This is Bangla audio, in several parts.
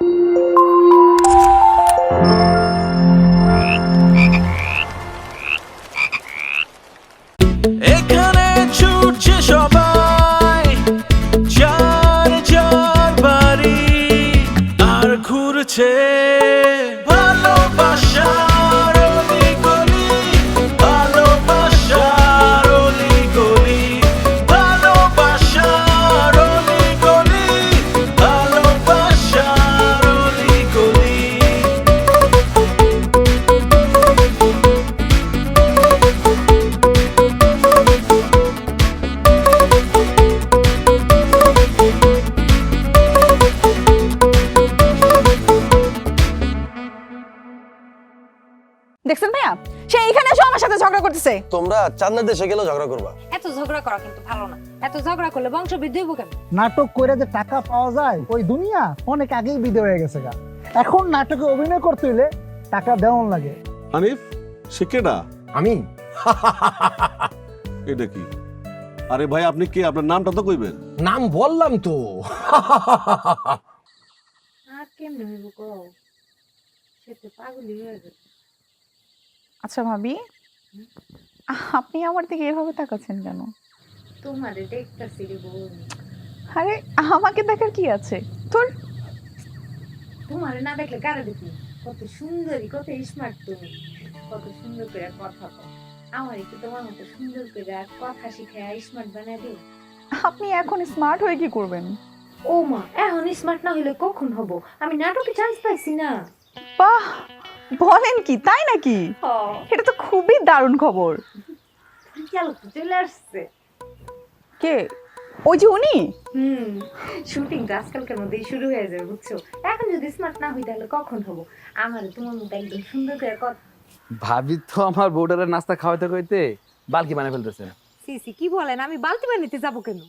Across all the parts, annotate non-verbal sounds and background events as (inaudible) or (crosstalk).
এখানে দেখছেন ভাইয়া? সে এখানে এসে আমার সাথে ঝগড়া করতেছে। তোমরা চান্দের দেশে গেলেও ঝগড়া করবা। এত ঝগড়া করা কিন্তু ভালো না। এত ঝগড়া করলে বংশ বৃদ্ধি হইব কেন নাটক করে যে টাকা পাওয়া যায় ওই দুনিয়া অনেক আগেই বিদে হয়ে গেছে গা। এখন নাটকে অভিনয় করতে হইলে টাকা দেওয়ান লাগে। হানিফ সে কেডা? আমি? (laughs) এটা কি? আরে ভাই আপনি কে? আপনার নামটা তো কইবেন। নাম বললাম তো। আর কেমনে হইব কো সে তো পাগলি হয়ে গেছে। আচ্ছা ভাবি আপনি আমার দিকে এভাবে তাকাচ্ছেন কেন? তোমারে দেখতাছি রে বোন। আরে আমাকে দেখার কি আছে? তোর তোমারে না দেখলে কারে দেখি কত সুন্দরী কত স্মার্ট তুমি। কত সুন্দর করে কথা কও। আমার একটু তোমার মতো সুন্দর করে কথা শিখায় স্মার্ট বানায় দিও আপনি এখন স্মার্ট হয়ে কি করবেন? ও মা এখন স্মার্ট না হলে কখন হব? আমি নাটকে চান্স পাইছি না। বাহ! বলেন কি তাই নাকি? এটা তো খুবই দারুণ খবর। চলে আসছে। কে? ওই যে উনি? হুম শুটিং তো আজকালকার মধ্যেই শুরু হয়ে যাবে বুঝছ? এখন যদি স্মার্ট না হই তাহলে কখন হব? আমার তোমার মতো একদম সুন্দর করে কথা ভাবি তো আমার বোর্ডারের নাস্তা খাওয়াইতে খাইতে বালকি বানিয়ে ফেলতেছে। সিসি কি বলেন আমি বালতি বানিতে যাব কেন?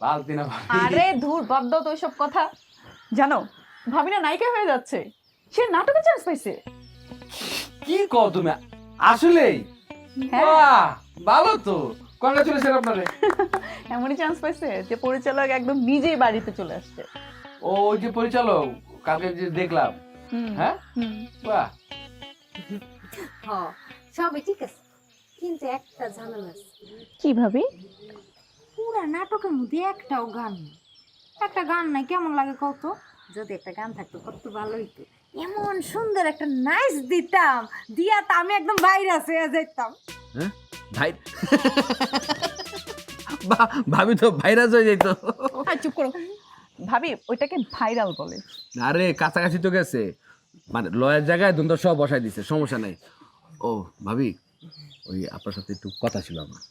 বালতি না আরে ধুর বাদ দাও তো সব কথা। জানো ভাবি না নায়িকা হয়ে যাচ্ছে। সে নাটকে চান্স পাইছে। কি কও তুমি? আসলেই? হ্যাঁ। বাহ ভালো তো। কংগ্রাচুলেশন আপনারে (laughs) এমনই চান্স পাইছে যে পরিচালক একদম নিজেই বাড়িতে চলে আসছে। ও ওই যে পরিচালক কালকে যে দেখলাম। হ্যাঁ? বাহ। (laughs) হ সবই ঠিক আছে। কিন্তু একটা ঝামেলা আছে। কি ভাবি? পুরা নাটকের মধ্যে একটাও গান একটা গান নাই কেমন লাগে কত যদি একটা গান থাকতো কত ভালো হইতো। এমন সুন্দর একটা নাইস দিতাম। দিয়া তো আমি একদম ভাইরাস হয়ে যেতাম ভাই ভাবি তো ভাইরাস হয়ে যাইতো। আর চুপ করো। ভাবি ওইটাকে ভাইরাল বলে। আরে কাছাকাছি তো গেছে। মানে লয়ের জায়গায় দুটো সব বসাই দিছে সমস্যা নাই। ও ভাবি ওই আপনার সাথে একটু কথা ছিল আমার।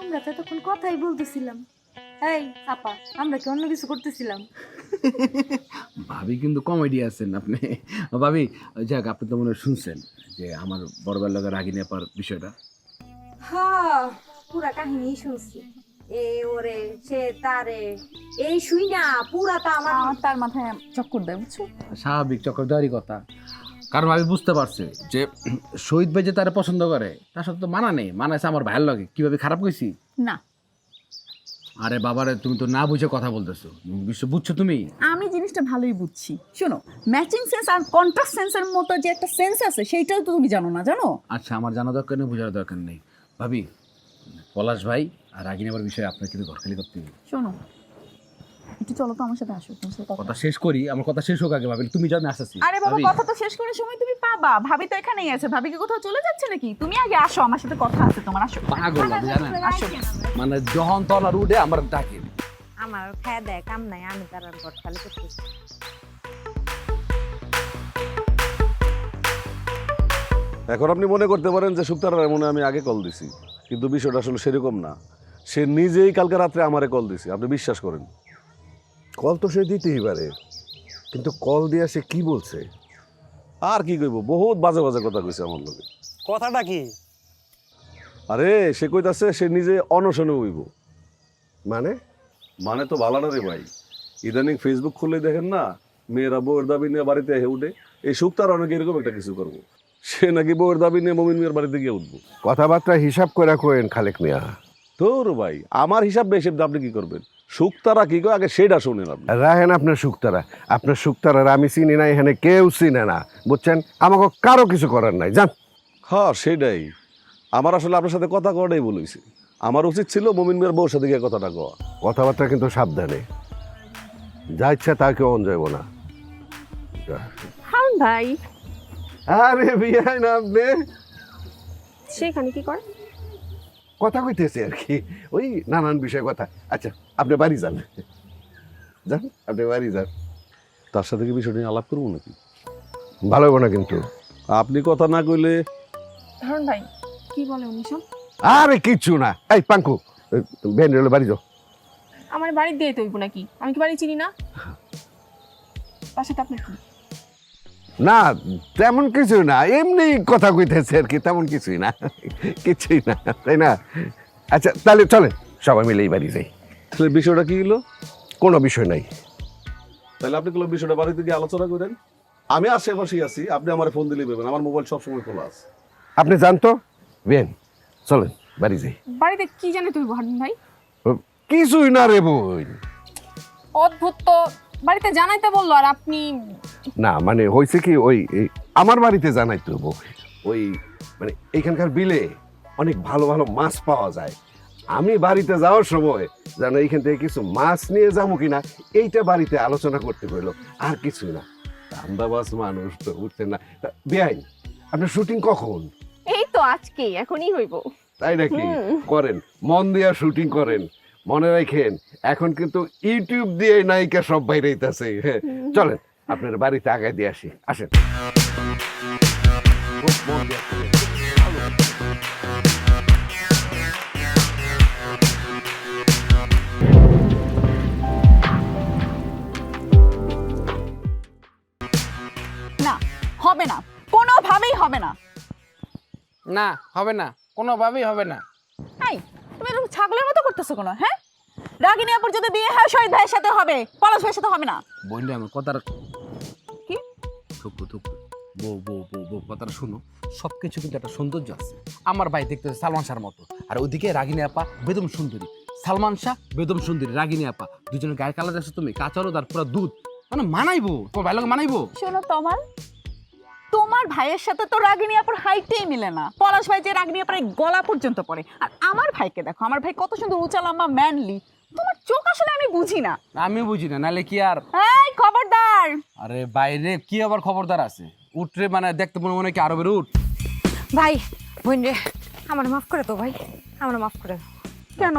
আমরা তো তখন কথাই বলতেছিলাম। এই আপা আমরা কি অন্য কিছু করতেছিলাম? ভাবি কিন্তু কমেডি আছেন আপনি। ভাবি যাক আপনি তো মনে হয় শুনছেন যে আমার বড়বেলার লগে রাগি নেপার বিষয়টা। হ্যাঁ পুরা কাহিনী শুনছি। এ ওরে সে তারে এই শুই না পুরা তো আমার আমার তার মাথায় চক্কর দেয় বুঝছ? স্বাভাবিক চক্রধারী কথা। কারণ ভাবি বুঝতে পারছে যে শহীদ ভাই যে তারা পছন্দ করে তার সাথে তো মানা নেই। মানাছে আমার ভাইয়ের লগে। কীভাবে খারাপ কইছি? না। আরে বাবারে তুমি তো না বুঝে কথা বলতেছো। বিশ্ব বুঝছ তুমি? আমি জিনিসটা ভালোই বুঝছি। শোনো ম্যাচিং সেন্স আর কন্ট্রাস্ট সেন্সের মতো যে একটা সেন্স আছে সেইটাও তো তুমি জানো না জানো? আচ্ছা আমার জানা দরকার নেই বোঝার দরকার নেই। ভাবি পলাশ ভাই আর রাগি নেবার বিষয়ে আপনার কিন্তু ঘরখালি করতে হবে। শোনো একটু চলো তো আমার সাথে আসো তোমার সাথে কথা কথা শেষ করি আমার কথা শেষ হোক আগে ভাবি তুমি যাও আমি আসতেছি। আরে বাবা কথা তো শেষ করার সময় তুমি পাবা। ভাবি তো এখানেই আছে। ভাবি কি কোথাও চলে যাচ্ছে নাকি? তুমি আগে আসো আমার সাথে কথা আছে তোমার আসো। পাগল ভাবি জানেন? আসো। মানে যখন তলার উঠে আমার ডাকে। আমার খায় দেয় কাম নাই আমি তার করতেছি। এখন আপনি মনে করতে পারেন যে শুক্তারার মনে আমি আগে কল দিছি কিন্তু বিষয়টা আসলে সেরকম না। সে নিজেই কালকে রাত্রে আমারে কল দিছে আপনি বিশ্বাস করেন? কল তো সে দিতেই পারে। কিন্তু কল দিয়া সে কি বলছে? আর কি কইব? বহুত বাজে বাজে কথা কইছে আমার লোকে কথাটা কি? আরে সে কইতাছে সে নিজে অনশনে হইব মানে? মানে তো ভালো না রে ভাই। ইদানিং ফেসবুক খুললে দেখেন না মেয়েরা বউয়ের দাবি নিয়ে বাড়িতে এসে উঠে এই শুক্তার অনেকে এরকম একটা কিছু করব। সে নাকি বউয়ের দাবি নিয়ে মমিন মেয়ের বাড়িতে গিয়ে উঠবো। কথাবার্তা হিসাব করে কোয়েন খালেক মিয়া। তোর ভাই আমার হিসাব বেশি আপনি কি করবেন? শুক্তারা কি কয়? আগে সেটা শুনেন আপনি। রাহেন আপনার শুক্তারা। আপনার শুক্তারার আমি চিনি না এখানে কেউ চিনে না। বুঝছেন? আমাকে কারও কিছু করার নাই। জান হ্যাঁ সেটাই। আমার আসলে আপনার সাথে কথা কটাই বলেছি আমার উচিত ছিল মমিন মেয়ের বউর সাথে গিয়ে কথাটা কওয়া। কথাবার্তা কিন্তু সাবধানে। যা ইচ্ছা তা কেউ অন যাইব না ভাই। আরে বিয়াই না আপনি সেখানে কি করে? কথা কইতেছে আর কি। ওই নানান বিষয় কথা। আচ্ছা আপনি বাড়ি যান। যান আপনি বাড়ি যান। তার সাথে কি বিষয়টা নিয়ে আলাপ করব নাকি? ভালো হবে না কিন্তু। আপনি কথা না কইলে হারুন ভাই কি বলে উনি সব? আরে কিচ্ছু না। এই পাঙ্কু বেন রেলে বাড়ি যাও। আমার বাড়ি দিয়ে তৈব নাকি? আমি কি বাড়ি চিনি না? তার সাথে আপনার কি? না তেমন কিছু না। এমনি কথা কইতেছে আর কি তেমন কিছুই না। কিছুই না তাই না? আচ্ছা তাহলে চলে সবাই মিলে এই বাড়ি যাই। তাহলে বিষয়টা কি হলো? কোনো বিষয় নাই। তাহলে আপনি কোনো বিষয়টা বাড়িতে গিয়ে আলোচনা করেন। আমি আশেপাশেই আছি আপনি আমার ফোন দিলে পাবেন। আমার মোবাইল সবসময় খোলা আছে। আপনি জানতো বেন চলেন বাড়ি যাই। বাড়িতে কি জানে তুই হারুন ভাই? কিছুই না রে বোন। অদ্ভুত তো বাড়িতে জানাইতে বলল আর আপনি না মানে হয়েছে কি ওই এই আমার বাড়িতে জানাইতে হব ওই মানে এখানকার বিলে অনেক ভালো ভালো মাছ পাওয়া যায়। আমি বাড়িতে যাওয়ার সময় যেন এইখান থেকে কিছু মাছ নিয়ে যাব কিনা এইটা বাড়িতে আলোচনা করতে পারল আর কিছুই না। দামদাবাস মানুষ তো উঠতেন না? বেআইন আপনার শুটিং কখন? এই তো আজকেই এখনই হইব। তাই নাকি? করেন মন দিয়া শুটিং করেন। মনে রাখেন এখন কিন্তু ইউটিউব দিয়ে নায়িকা সব বাইরে হইতাছে হ্যাঁ চলেন আপনার বাড়িতে আগায় দিয়ে আসি। আসেন। মন। না হবে না। কোনোভাবেই হবে না। না হবে না। কোনোভাবেই হবে না। তুমি ছাগলের মতো করতেছো কোনো হ্যাঁ? রাগিনী আপুর যদি বিয়ে হয় শহীদ ভাইয়ের সাথে হবে পলাশ ভাইয়ের সাথে হবে না। বললে আমার কথার কি? থুকু থুকু। বউ বউ বউ বউ কথাটা শুনো। সব কিছু কিন্তু একটা সৌন্দর্য আছে। আমার ভাই দেখতে সালমান শাহর মতো। আর ওদিকে রাগিনী আপা বেদম সুন্দরী। সালমান শাহ বেদম সুন্দরী রাগিনী আপা। দুজনের গায়ের কালার দেখছ তুমি কাঁচা হলো তার পুরো দুধ। মানে মানাইবো তোমার ভাই লোক মানাইবো? শোনো তোমার তোমার ভাইয়ের সাথে তো রাগিনী আপুর হাইটেই মিলে না। পলাশ ভাই যে রাগিনী আপুর গলা পর্যন্ত পড়ে। আর আমার ভাইকে দেখো আমার ভাই কত সুন্দর উঁচা লম্বা ম্যানলি তোমার চোখ আসলে আমি বুঝি না। আমি বুঝি না নাহলে কি আর? এই খবরদার! আরে বাইরে কি আবার খবরদার আছে? উঠরে মানে দেখতে মনে মনে কি আরবের উঠ? ভাই বোন রে আমার মাফ করে তো ভাই আমার মাফ করে দাও। কেন?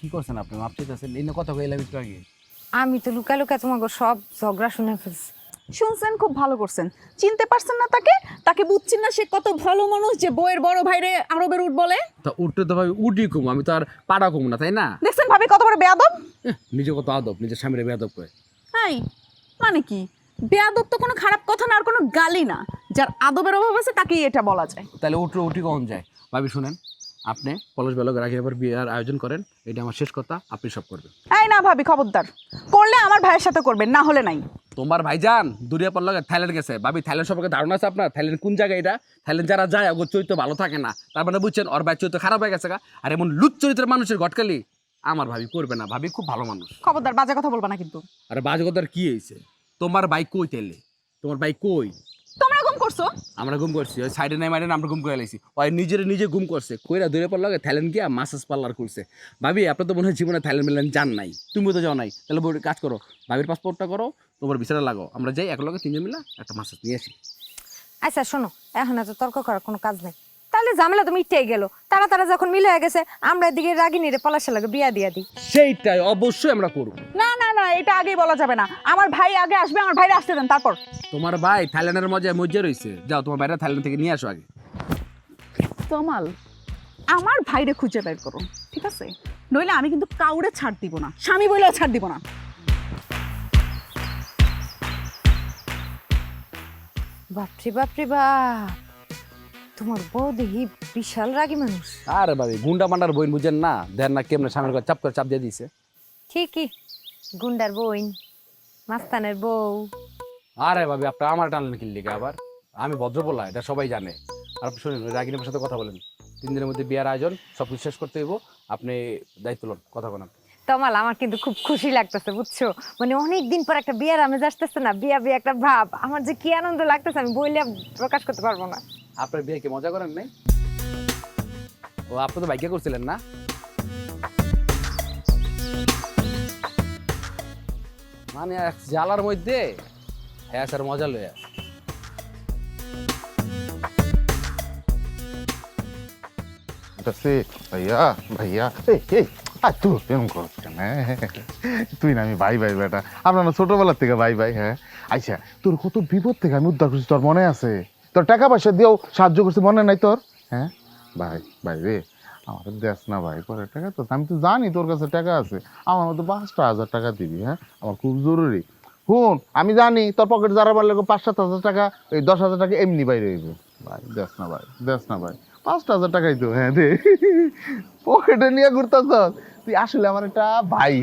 কি করছেন আপনি? মাপ চাইতেছেন? এই কথা কইলাম একটু আগে। আমি তো লুকা লুকা তোমাকে সব ঝগড়া শুনে ফেলছি। শুনছেন খুব ভালো করছেন। চিনতে পারছেন না তাকে? তাকে বুঝছেন না সে কত ভালো মানুষ যে বইয়ের বড় ভাইরে আরবের উঠ বলে। তা উঠতে তো ভাবি উঠি কম আমি তো আর পাড়া কম না তাই না? দেখছেন ভাবি কত বড় বেয়াদব? নিজে কত আদব নিজের স্বামীর বেয়াদব করে। হাই মানে কি? বেয়াদব তো কোনো খারাপ কথা না আর কোনো গালি না। যার আদবের অভাব আছে তাকেই এটা বলা যায়। তাহলে উঠে উঠি কখন যায়? ভাবি শুনেন আপনি পলাশ বেলক রাখি এবার বিয়ের আয়োজন করেন এটা আমার শেষ কথা আপনি সব করবেন। এই না ভাবি খবরদার। করলে আমার ভাইয়ের সাথে করবেন না হলে নাই। তোমার ভাইজান দূরিয়া পর লগে থাইল্যান্ড গেছে। ভাবি থাইল্যান্ড সম্পর্কে ধারণা আছে আপনার? থাইল্যান্ড কোন জায়গায় এটা? থাইল্যান্ড যারা যায় ওর চরিত্র ভালো থাকে না। তার মানে বুঝছেন ওর ভাই চরিত্র খারাপ হয়ে গেছে গা। আর এমন লুচ চরিত্রের মানুষের ঘটকালি আমার ভাবি করবে না। ভাবি খুব ভালো মানুষ। খবরদার বাজে কথা বলবা না কিন্তু। আরে বাজে কথার কি হয়েছে তোমার ভাই কই তেলে তোমার ভাই কই? করছ? আমরা গুম করছি। ওই সাইডে নাই মাইডে আমরা গুম করে লাইছি। ওই নিজের নিজে গুম করছে। কইরা দূরে পর লাগে থাইল্যান্ড গিয়া মাসাজ পার্লার করছে ভাবি আপনার তো মনে হয় জীবনে থাইল্যান্ড মিল্যান্ড যান নাই। তুমিও তো যাও নাই। তাহলে কাজ করো। ভাবির পাসপোর্টটা করো তোমার বিচারে লাগো। আমরা যাই এক লগে তিনজন মিলা একটা মাসাজ নিয়ে আসি। আচ্ছা শোনো এখন এত তর্ক করার কোনো কাজ নেই। তাহলে ঝামেলা তো মিটে গেল। তারা তারা যখন মিলে হয়ে গেছে আমরা এদিকে রাগিনী রে পলাশের লাগে বিয়া দিয়া দিই। সেইটাই অবশ্যই আমরা করব। না এটা আগেই বলা যাবে না। আমার ভাই আগে আসবে আমার ভাইরে আসতে দেন তারপর। তোমার ভাই থাইল্যান্ডের মজায় মজ্জা রয়েছে যাও তোমার বাইরে থাইল্যান্ড থেকে নিয়ে আসো আগে। তমাল আমার ভাইরে খুঁজে বের করো ঠিক আছে? নইলে আমি কিন্তু কাউরে ছাড় দিব না স্বামী বইলেও ছাড় দিব না। বাপরে বাপরে বাপ! তোমার বউ দেখি বিশাল রাগী মানুষ। আরে ভাবি গুন্ডা মান্ডার বইন বুঝেন না দেন না কেমনে স্বামীর চাপ করে চাপ দিয়ে দিছে। ঠিকই। গুন্ডার বইন মাস্তানের বউ। আরে ভাবি আপনার আমার টানলেন কিনলি আবার? আমি ভদ্র বলা এটা সবাই জানে। আর আপনি শুনুন রাগিনীর সাথে কথা বলেন। তিন দিনের মধ্যে বিয়ার আয়োজন সব কিছু শেষ করতে হইব। আপনি দায়িত্ব লন কথা বলেন তমাল আমার কিন্তু খুব খুশি লাগতেছে বুঝছ? মানে অনেক দিন পর একটা বিয়ার আমেজ আসতেছে না বিয়া বিয়া একটা ভাব। আমার যে কি আনন্দ লাগতেছে আমি বইলে প্রকাশ করতে পারব না। আপনার বিয়ে কি মজা করেন নাই? ও আপনি তো ভাগ্য করছিলেন না? মানে এক জ্বালার মধ্যে হ্যাঁ স্যার, মজা লইয়া। সে ভাইয়া ভাইয়া আর তুই প্রেম করছ কেন হ্যাঁ? তুই না আমি ভাই ভাই, বেটা। আমরা না ছোটবেলার থেকে ভাই ভাই হ্যাঁ। আচ্ছা তোর কত বিপদ থেকে আমি উদ্ধার করছি, তোর মনে আছে? তোর টাকা পয়সা দিয়েও সাহায্য করছি, মনে নাই তোর? হ্যাঁ? ভাই ভাই রে আমাদের দেশ না ভাই করে টাকা তো আমি তো জানি তোর কাছে টাকা আছে। আমার মতো পাঁচটা হাজার টাকা দিবি হ্যাঁ? আমার খুব জরুরি। শুন, আমি জানি তোর পকেট যারা পারলে পাঁচ সাত হাজার টাকা, এই দশ হাজার টাকা এমনি বাইরে হইব। ভাই, দেশ না ভাই, দেশ না ভাই। পাঁচটা হাজার টাকাই তো হ্যাঁ দে। পকেটে নিয়ে ঘুরতেছ তুই আসলে আমার একটা ভাই।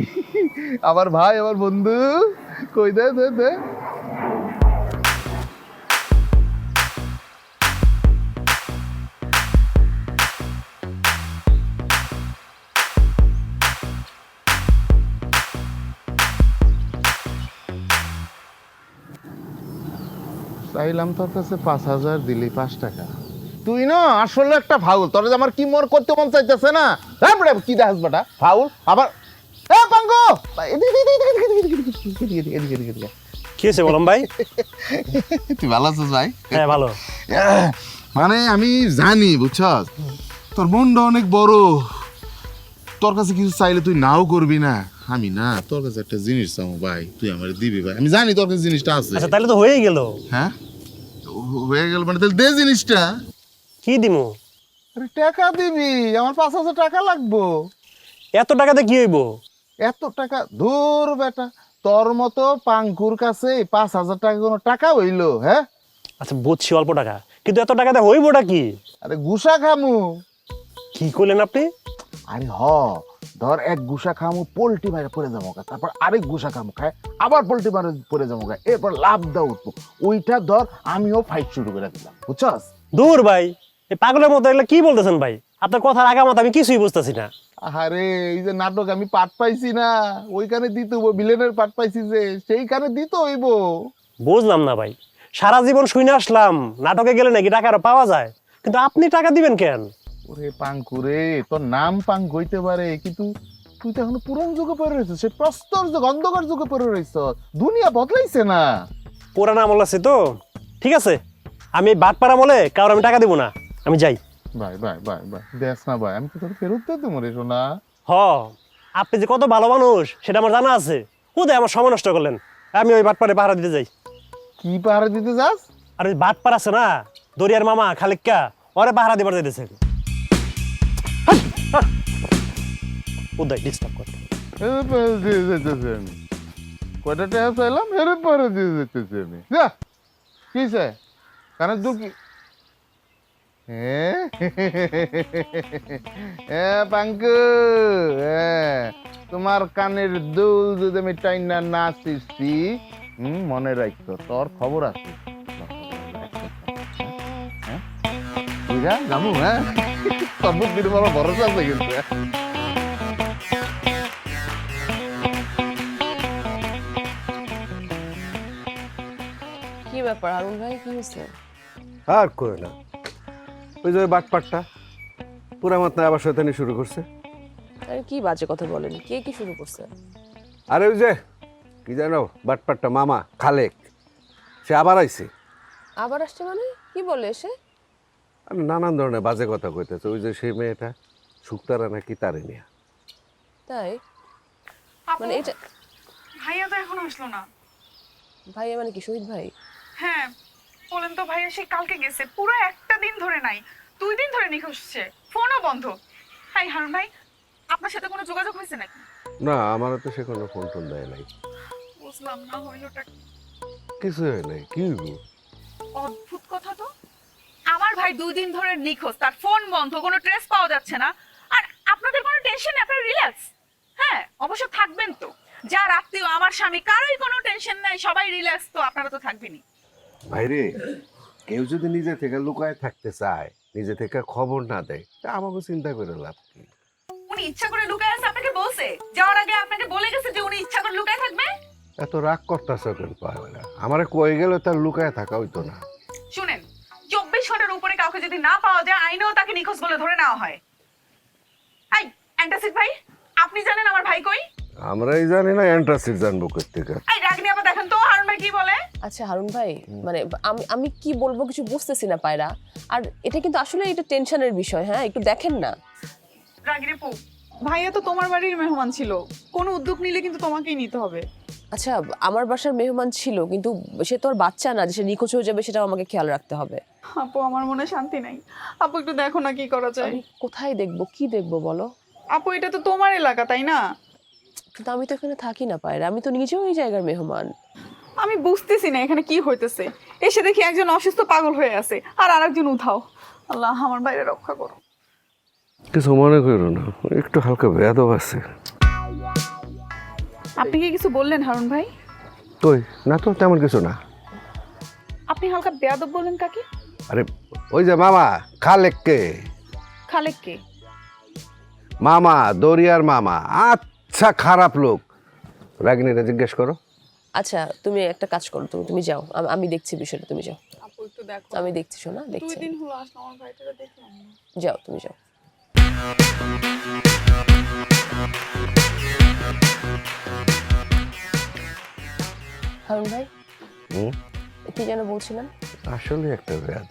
আমার ভাই, আমার বন্ধু। কই দে দে দে। চাইলাম তোর কাছে পাঁচ হাজার দিলি পাঁচ টাকা তুই না আসলে একটা ফাউল তোর আমার কি মর করতে মন চাইতেছে না হ্যাঁ কি দেখাস বেটা ফাউল আবার কি ভাই ভালো হ্যাঁ ভালো মানে আমি জানি বুঝছস তোর মনটা অনেক বড় তোর কাছে কিছু চাইলে তুই নাও করবি না আমি না তোর কাছে একটা জিনিস চাও ভাই তুই আমার দিবি ভাই। আমি জানি তোর কাছে জিনিসটা আছে। আচ্ছা তাহলে তো হয়েই গেল। হ্যাঁ? হয়ে গেল মানে তাহলে দে জিনিসটা। কি দিমু? আরে টাকা দিবি আমার পাঁচ হাজার টাকা লাগবো। এত টাকাতে কি হইব? এত টাকা ধুর বেটা তোর মতো পাঙ্কুর কাছে পাঁচ হাজার টাকা কোনো টাকা হইল হ্যাঁ? আচ্ছা বুঝছি অল্প টাকা। কিন্তু এত টাকাতে হইবটা কি? আরে গুসা খামু। কি করলেন আপনি? আরে হ ধর এক গুসা খামু পোল্ট্রি মারে পড়ে যাব গা। তারপর আরেক গুসা খামু খায় আবার পোল্ট্রি মারে পড়ে যাব গা। এরপর লাভ দা উঠবো। ওইটা ধর আমিও ফাইট শুরু করে দিলাম বুঝছস? দূর ভাই এই পাগলের মতো এগুলো কি বলতেছেন ভাই? আপনার কথার আগামাত আমি কিছুই বুঝতেছি না। আরে এই যে নাটক আমি পাট পাইছি না ওইখানে দিত হইবো ভিলেনের পাট পাইছি যে সেইখানে দিতে হইব। বুঝলাম না ভাই। সারা জীবন শুনে আসলাম নাটকে গেলে নাকি টাকা আরও পাওয়া যায়। কিন্তু আপনি টাকা দিবেন কেন? ওরে পাঙ্কুরে তোর নাম পাঙ্ক হইতে পারে কিন্তু তুই তো এখনও পুরন যুগে পড়ে রয়েছিস সে প্রস্তর যুগ অন্ধকার যুগে পড়ে রয়েছ দুনিয়া বদলাইছে না। পুরানা আমল আছে তো? ঠিক আছে আমি এই বাটপাড়া আমলে কারোর আমি টাকা দিব না আমি যাই। ভাই ভাই ভাই ভাই দেখ না ভাই আমি তো তোর ফেরত দিয়ে দেবো রে সোনা? হ আপনি যে কত ভালো মানুষ সেটা আমার জানা আছে। কোথায় আমার সময় নষ্ট করলেন আমি ওই বাটপাড়ে পাহারা দিতে যাই। কি পাহারা দিতে যাস? আর ওই বাটপাড় আছে না দরিয়ার মামা খালিক্কা ওরে পাহারা দিবার দিতেছে উদয় ডিস্টার্ব কর দিয়ে যেতেছি আমি কয়টা টাকা চাইলাম পরে দিয়ে যেতেছি আমি। যা, কি এ? পাঙ্কু তোমার কানের দুল যদি আমি টাইনা না মনে রাখতো, তোর খবর আছে। বুঝা যাব হ্যাঁ? বুদ্ধির বড় ভরসা আছে কিন্তু হ্যাঁ? কি ব্যাপার আরুল ভাই কি হয়েছে? আর করে না। ওই যে বাটপাটটা পুরা মাত্রায় আবার শয়তানি শুরু করছে। আরে কি বাজে কথা বলেন কে কি শুরু করছে? আরে ওই যে কি জানো বাটপাটটা মামা খালেক সে আবার আইছে। আবার আসছে মানে? কি বলে এসে? আর নানান ধরনের বাজে কথা কইতেছে। ওই যে সেই মেয়েটা শুক্তারা নাকি তারে নিয়ে। তাই? মানে এটা ভাইয়া তো এখন আসলো না। ভাইয়া মানে কি শহীদ ভাই? হ্যাঁ বলেন তো ভাইয়া সে কালকে গেছে। পুরো একটা দিন ধরে নাই দুই দিন ধরে নিখোঁজ সে ফোনও বন্ধ। হাই হারুন ভাই আপনার সাথে কোনো যোগাযোগ হয়েছে নাকি? না আমারও তো সে কোনো ফোন টোন দেয় নাই। বুঝলাম না হইলোটা। কিছু হয় নাই কি হইব? অদ্ভুত কথা তো। আমার ভাই দুই দিন ধরে নিখোঁজ তার ফোন বন্ধ কোনো ট্রেস পাওয়া যাচ্ছে না। আর আপনাদের কোনো টেনশন নেই? আপনারা রিল্যাক্স হ্যাঁ অবশ্য থাকবেন তো। যা রাত্রিও আমার স্বামী কারোই কোনো টেনশন নাই সবাই রিল্যাক্স তো আপনারা তো থাকবেনই। ভাইরে কেউ যদি নিজে থেকে লুকায় থাকতে চায় নিজে থেকে খবর না দেয় তা আমাকে চিন্তা করে লাভ কি? উনি ইচ্ছা করে লুকায় আছে আপনাকে বলছে। যাওয়ার আগে আপনাকে বলে গেছে যে উনি ইচ্ছা করে লুকায় থাকবে? এত রাগ করতেছ কেন পাবে না আমার কয়ে গেলে তার লুকায় থাকা হইতো না। কাউকে যদি না পাওয়া যায় আইনেও তাকে নিখোঁজ বলে ধরে নেওয়া হয়। এই অ্যান্টাসিড ভাই আপনি জানেন আমার ভাই কই? আমরাই জানি না অ্যান্ট্রাসিড জানব থেকে এই রাগনি দেখেন তো হারুন ভাই কি বলে? আচ্ছা হারুন ভাই মানে আমি আমি কি বলব কিছু বুঝতেছি না পায়রা। আর এটা কিন্তু আসলে এটা টেনশনের বিষয় হ্যাঁ? একটু দেখেন না। রাগনি পু ভাইয়া তো তোমার বাড়ির মেহমান ছিল। কোনো উদ্যোগ নিলে কিন্তু তোমাকেই নিতে হবে। আচ্ছা আমার বাসার মেহমান ছিল কিন্তু সে তো আর বাচ্চা না যে সে নিখোঁজ হয়ে যাবে সেটাও আমাকে খেয়াল রাখতে হবে। আপু আমার মনে শান্তি নাই। আপু একটু দেখো না কি করা যায়। আমি কোথায় দেখব? কি দেখব বলো? আপু এটা তো তোমার এলাকা তাই না? কিন্তু আমি তো এখানে থাকি না পায়রা। আমি তো নিজেও এই জায়গার মেহমান। আমি বুঝতেছি না এখানে কি হইতেছে। এসে দেখি একজন অসুস্থ পাগল হয়ে আছে আর আরেকজন উঠাও আল্লাহ আমার বাইরে রক্ষা করো। কিছু মনে করো না একটু হালকা বেদব আছে। আপনি কি কিছু বললেন হারুন ভাই? তুই না তো তেমন কিছু না। আপনি হালকা বেয়াদব বললেন কাকি। আরে ওই যে মামা খালেককে। খালেক কে মামা দরিয়ার মামা। আচ্ছা খারাপ লোক। রাগিনীরা জিজ্ঞেস করো। আচ্ছা তুমি একটা কাজ করো তুমি তুমি যাও। আমি- আমি দেখছি বিষয়টা তুমি যাও। আপু একটু দেখো। আমি দেখছি শোনা দুই দেখছি দিন হলো আসলে আমার ভাইটারা দেখলাম যাও তুমি যাও। হারুন ভাই হুম? কি যেন বলছিলেন? আসলে একটা বেদ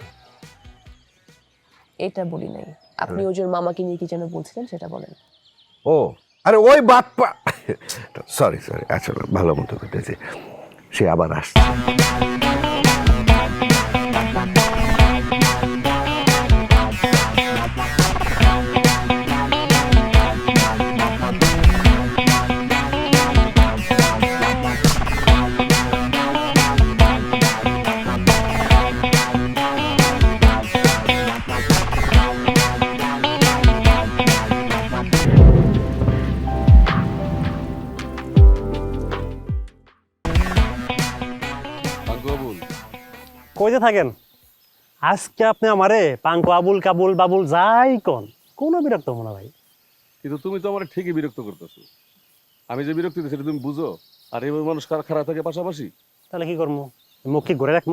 এটা বলি নাই। আপনি ওজন মামাকে নিয়ে কি যেন বলছিলেন সেটা বলেন। ও আরে ওই বাটপা সরি সরি আসলে ভালো মতো কেটেছে সে আবার আসছে। কইতে থাকেন। আজকে আপনি আমারে পাঙ্কু আবুল কাবুল বাবুল যাই কন কোনো বিরক্ত হব না ভাই। কিন্তু তুমি তো আমার ঠিকই বিরক্ত করতেছো। আমি যে বিরক্তি দিই সেটা তুমি বুঝো। আর এইভাবে মানুষ খারাপ খারাপ থাকে পাশাপাশি? তাহলে কি করব? মুখ কি ঘুরে রাখব?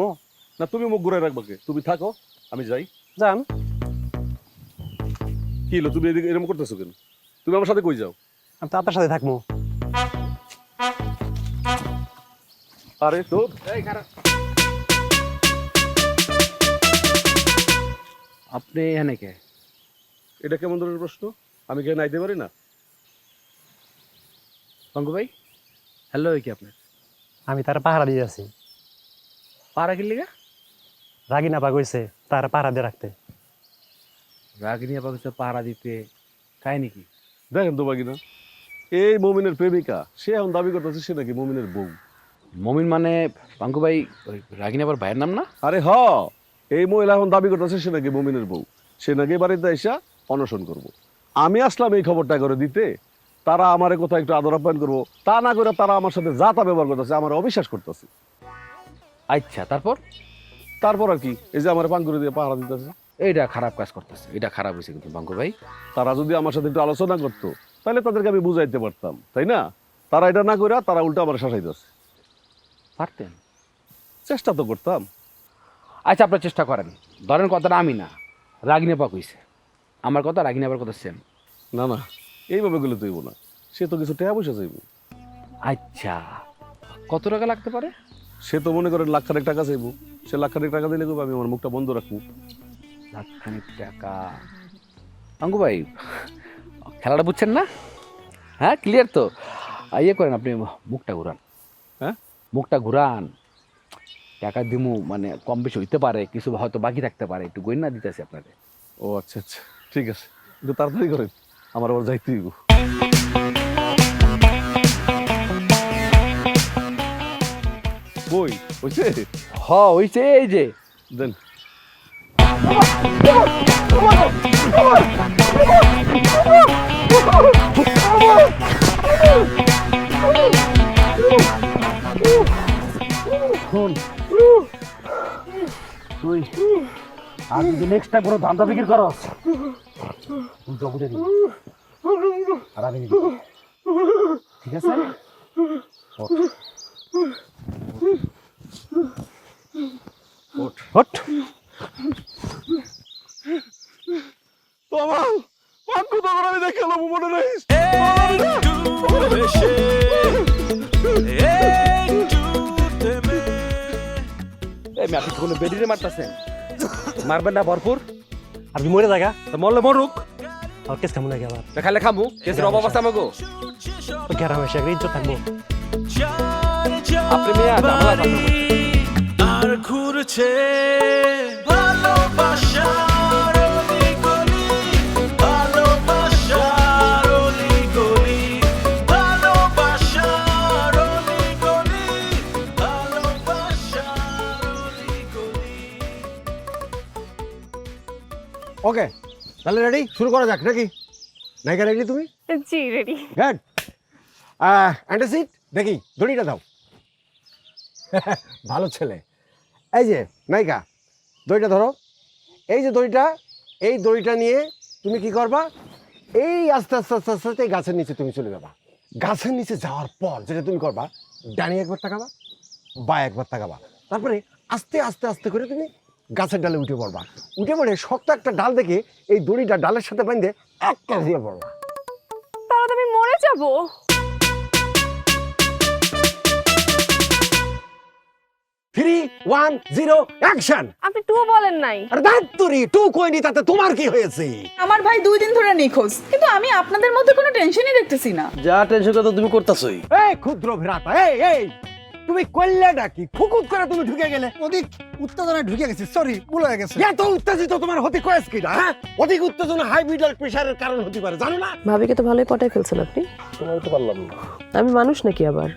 না তুমি মুখ ঘুরে রাখবা কে? তুমি থাকো আমি যাই। যান। কি হলো তুমি এদিকে এরকম করতেছো কেন? তুমি আমার সাথে কই যাও? আমি তো আপনার সাথে থাকব। আরে তো আপনি এখানে কে? এটা কেমন ধরনের প্রশ্ন? আমি কেন আইতে পারি না? পঙ্কু ভাই? হ্যালো কি আপনার? আমি তার পাহারা দিয়ে আছি পাড়া কি লিগা? রাগি না পাগইছে তার পাহারা দিয়ে রাখতে। রাগিনী আবার কিছু পাড়া দিতে। খায় নাকি? দেখেন তো বাকি না এই মমিনের প্রেমিকা সে এখন দাবি করতেছে সে নাকি মমিনের বউ। মমিন মানে পাঙ্কু ভাই রাগিনী আবার ভাইয়ের নাম না? আরে হ! এই মহিলা এখন দাবি করতেছে সে নাকি মমিনের বউ। সে নাকি বাড়িতে এসা অনশন করব। আমি আসলাম এই খবরটা করে দিতে তারা আমারে কোথাও একটু আদর আপ্যায়ন করব তা না করে তারা আমার সাথে যা তা ব্যবহার করতেছে আমার অবিশ্বাস করতেছে। আচ্ছা তারপর? তারপর আর কি এই যে আমার পান করে দিয়ে পাহারা দিতেছে। এইটা খারাপ কাজ করতেছে এটা খারাপ হয়েছে কিন্তু পাঙ্কু ভাই। তারা যদি আমার সাথে একটু আলোচনা করতো তাহলে তাদেরকে আমি বুঝাইতে পারতাম তাই না? তারা এটা না করে তারা উল্টা আমার শাসাইতেছে। পারতেন? চেষ্টা তো করতাম। আচ্ছা আপনার চেষ্টা করেন। ধরেন কথাটা আমি না রাগিনী আপা কইছে। আমার কথা রাগিনী আবার কথা সেম না না এইভাবে গেলে তুইব না। সে তো কিছু টাকা পয়সা চাইব। আচ্ছা কত টাকা লাগতে পারে? সে তো মনে করেন লাখ খানেক টাকা চাইব। সে লাখ খানেক টাকা দিলে আমি আমার মুখটা বন্ধ রাখব। লাখখানিক টাকা। আঙ্কু ভাই খেলাটা বুঝছেন না? হ্যাঁ ক্লিয়ার তো? ইয়ে করেন আপনি মুখটা ঘুরান। হ্যাঁ? মুখটা ঘুরান। টাকা দিমু মানে কম বেশি হইতে পারে কিছু হয়তো বাকি থাকতে পারে একটু গয়না দিতেছি আপনাকে ও আচ্ছা আচ্ছা ঠিক আছে। একটু তাড়াতাড়ি করেন আমার আবার যাইতে হইব। কই হইছে? হ হইছে এই যে। দেন। (laughs) তুই আর যদি নেক্সট টাইম কোনো ধান্দা বিক্রি করস, তুই দিবি। আর আমি ঠিক আছে? ওঠ। হট আপনি কোনো বেডিরে মারতেছেন মারবেন না ভরপুর। আপনি মরে জায়গা তো মরলে মরুক। আর কেস খামু নাকি আবার। না খাইলে খামু। কেসের অভাব আছে আমাকে এসে একটা ইজ্জত থাকব আপনি মেয়ে আর ঘুরছে ভালোবাসার তাহলে রেডি শুরু করা যাক নাকি? নায়িকা রেডি তুমি? জি রেডি গুড অ্যান্টাসিড দেখি দড়িটা দাও। (laughs) ভালো ছেলে। এই যে নায়িকা দড়িটা ধরো। এই যে দড়িটা এই দড়িটা নিয়ে তুমি কি করবা? এই আস্তে আস্তে আস্তে আস্তে আস্তে এই গাছের নিচে তুমি চলে যাবা। গাছের নিচে যাওয়ার পর যেটা তুমি করবা ডানি একবার তাকাবা বা একবার তাকাবা। তারপরে আস্তে আস্তে আস্তে করে তুমি গাছের ডালে উঠে পড়বা। উঠে পড়ে শক্ত একটা ডাল দেখে এই দড়িটা ডালের সাথে বাঁধে একটা দিয়ে পড়বা। তাহলে আমি মরে যাব। থ্রি ওয়ান জিরো অ্যাকশন আপনি টু বলেন নাই। আরে দাঁতুরি টু কইনি তাতে তোমার কি হয়েছে? আমার ভাই দুই দিন ধরে নিখোঁজ কিন্তু আমি আপনাদের মধ্যে কোনো টেনশনই দেখতেছি না। যা টেনশন কথা তুমি করতেছই। এই ক্ষুদ্র ভ্রাতা এই এই! তুমি কল্যাটা কি? খুকুত করে তুমি ঢুকে গেলে। অধিক উত্তেজনা ঢুকে গেছি সরি ভুল হয়ে গেছে। এত উত্তেজিত তোমার হতে কয়েস কিনা হ্যাঁ? অধিক উত্তেজনা হাই ব্লাড প্রেসারের কারণ হতে পারে জানো না? ভাবিকে তো ভালোই পটাই ফেলছেন আপনি। তোমার তো পারলাম না। আমি মানুষ নাকি আবার?